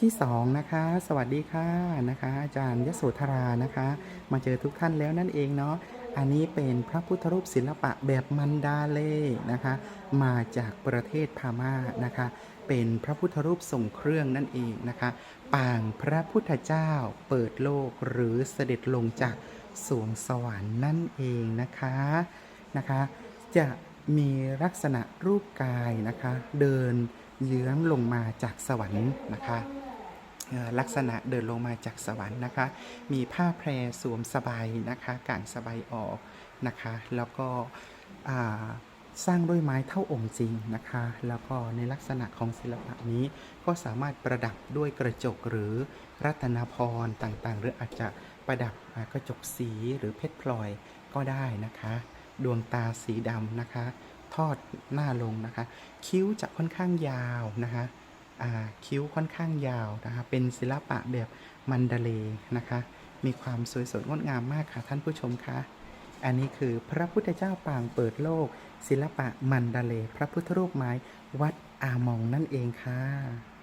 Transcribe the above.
ที่สองนะคะ สวัสดีค่ะนะคะ อาจารย์ยโสธรานะคะ มาเจอทุกท่านแล้วนั่นเองเนาะอันนี้เป็นพระพุทธรูปศิลปะแบบมันดาเลนะคะ มาจากประเทศพม่านะคะ เป็นพระพุทธรูปทรงเครื่องนั่นเองนะคะ ปางพระพุทธเจ้าเปิดโลกหรือเสด็จลงจากสวงสวรรค์นั่นเองนะคะนะคะ จะมีลักษณะรูปกายนะคะ เดิน เยื้องลงมาจากสวรรค์นะคะลักษณะเดินลงมาจากสวรรค์นะคะ มีผ้าแพรสวมสบายนะคะกางสบายออกนะคะ แล้วก็สร้างด้วยไม้เท่าองค์จริงนะคะ แล้วก็ในลักษณะของศิลปะนี้ก็สามารถประดับด้วยกระจกหรือรัตนพรต่างๆ หรืออาจจะประดับกระจกสีหรือเพชรพลอยก็ได้นะคะ ดวงตาสีดำนะคะ ทอดหน้าลงนะคะ คิ้วจะค่อนข้างยาวนะคะคิ้วค่อนข้างยาวนะคะ เป็นศิลปะแบบมันดาเลนะคะ มีความสวยสดงดงามมากค่ะท่านผู้ชมคะอันนี้คือพระพุทธเจ้าปางเปิดโลก ศิลปะมันดาเล พระพุทธรูปไม้วัดอามองนั่นเองค่ะ